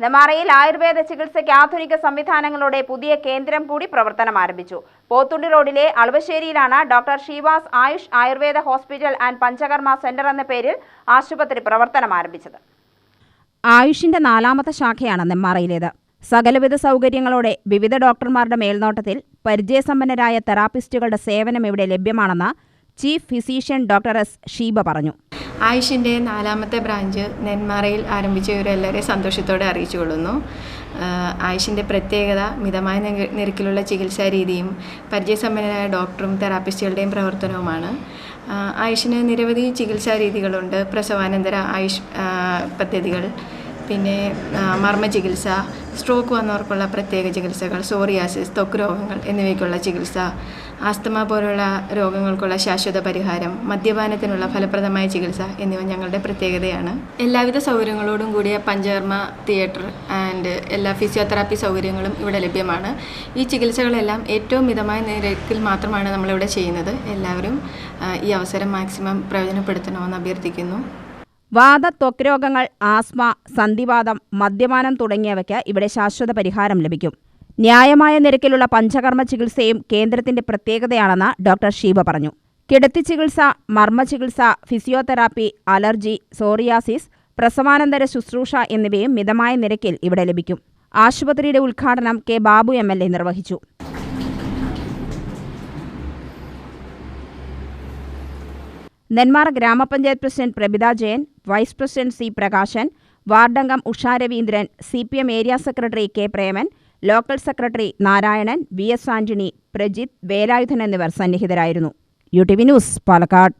നെമാറയിൽ ആയുർവേദ ചികിത്സയ്ക്ക് ആധുനിക സംവിധാനങ്ങളോടെ പുതിയ കേന്ദ്രം കൂടി പ്രവർത്തനം ആരംഭിച്ചു. പോത്തുണ്ടി റോഡിലെ അളവശ്ശേരിയിലാണ് doctor Sheevas Ayush Ayurveda hospital and Panchakarma centre എന്ന പേരിൽ ആശുപത്രി പ്രവർത്തനം ആരംഭിച്ചത്. ആയുഷിന്റെ നാലാമത്തെ ശാഖയാണ് നെമ്മാറയിലേത്. സകലവിധ സൗകര്യങ്ങളോടെ വിവിധ ഡോക്ടർമാരുടെ മേൽനോട്ടത്തിൽ പരിചയസമ്പന്നരായ തെറാപ്പിസ്റ്റുകളുടെ സേവനം ഇവിടെ ലഭ്യമാണെന്ന് chief physician doctor S Sheeba പറഞ്ഞു. ആയുഷിന്റെ നാലാമത്തെ ബ്രാഞ്ച് നെന്മാറയിൽ ആരംഭിച്ചവരെല്ലാവരെ സന്തോഷത്തോടെ അറിയിച്ചു കൊള്ളുന്നു ആയുഷിന്റെ പ്രത്യേകത മിതമായ നിര- നിരക്കിലുള്ള ചികിത്സാ രീതിയും പരിചയസമ്പന്നരായ ഡോക്ടറും തെറാപ്പിസ്റ്റുകളുടെയും പ്രവർത്തനവുമാണ്. ആയുഷിന് നിരവധി ചികിത്സാ രീതികളുണ്ട്. പ്രസവാനന്തര ആയുഷ് പദ്ധതികൾ പിന്നെ മർമ്മ ചികിത്സ സ്ട്രോക്ക് വന്നവർക്കുള്ള പ്രത്യേക ചികിത്സകൾ സോറിയാസിസ് ത്വക്ക് രോഗങ്ങൾ എന്നിവയ്ക്കുള്ള ചികിത്സ ആസ്തമ പോലുള്ള രോഗങ്ങൾക്കുള്ള ശാശ്വത പരിഹാരം മദ്യപാനത്തിനുള്ള ഫലപ്രദമായ ചികിത്സ എന്നിവ ഞങ്ങളുടെ പ്രത്യേകതയാണ്. എല്ലാവിധ സൗകര്യങ്ങളോടും കൂടിയ പഞ്ചകർമ്മ തിയേറ്റർ ആൻഡ് എല്ലാ ഫിസിയോതെറാപ്പി സൗകര്യങ്ങളും ഇവിടെ ലഭ്യമാണ്. ഈ ചികിത്സകളെല്ലാം ഏറ്റവും മിതമായ നിരക്കിൽ മാത്രമാണ് നമ്മളിവിടെ ചെയ്യുന്നത്. എല്ലാവരും ഈ അവസരം മാക്സിമം പ്രയോജനപ്പെടുത്തണമെന്ന് അഭ്യർത്ഥിക്കുന്നു. വാദ ത്വക്ക് രോഗങ്ങൾ ആസ്മ സന്ധിവാദം മദ്യപാനം തുടങ്ങിയവയ്ക്ക് ഇവിടെ ശാശ്വത പരിഹാരം ലഭിക്കും. ന്യായമായ നിരക്കിലുള്ള പഞ്ചകർമ്മ ചികിത്സയും കേന്ദ്രത്തിന്റെ പ്രത്യേകതയാണെന്ന് ഡോക്ടർ ഷീബ പറഞ്ഞു. കിടത്തി ചികിത്സ മർമ്മ ചികിത്സ ഫിസിയോതെറാപ്പി അലർജി സോറിയാസിസ് പ്രസവാനന്തര ശുശ്രൂഷ എന്നിവയും മിതമായ നിരക്കിൽ ഇവിടെ ലഭിക്കും. ആശുപത്രിയുടെ ഉദ്ഘാടനം കെ ബാബു എ നിർവഹിച്ചു. Nenmara Gramapanchayat president Prabhitha Jayan vice president C Prakashan വാർഡംഗം Usha Raveendran C P M area secretary K Preman local secretary Narayanan V S Antony Prajith Velayudhan എന്നിവർ സന്നിഹിതരായിരുന്നു. U T V news Palakkad.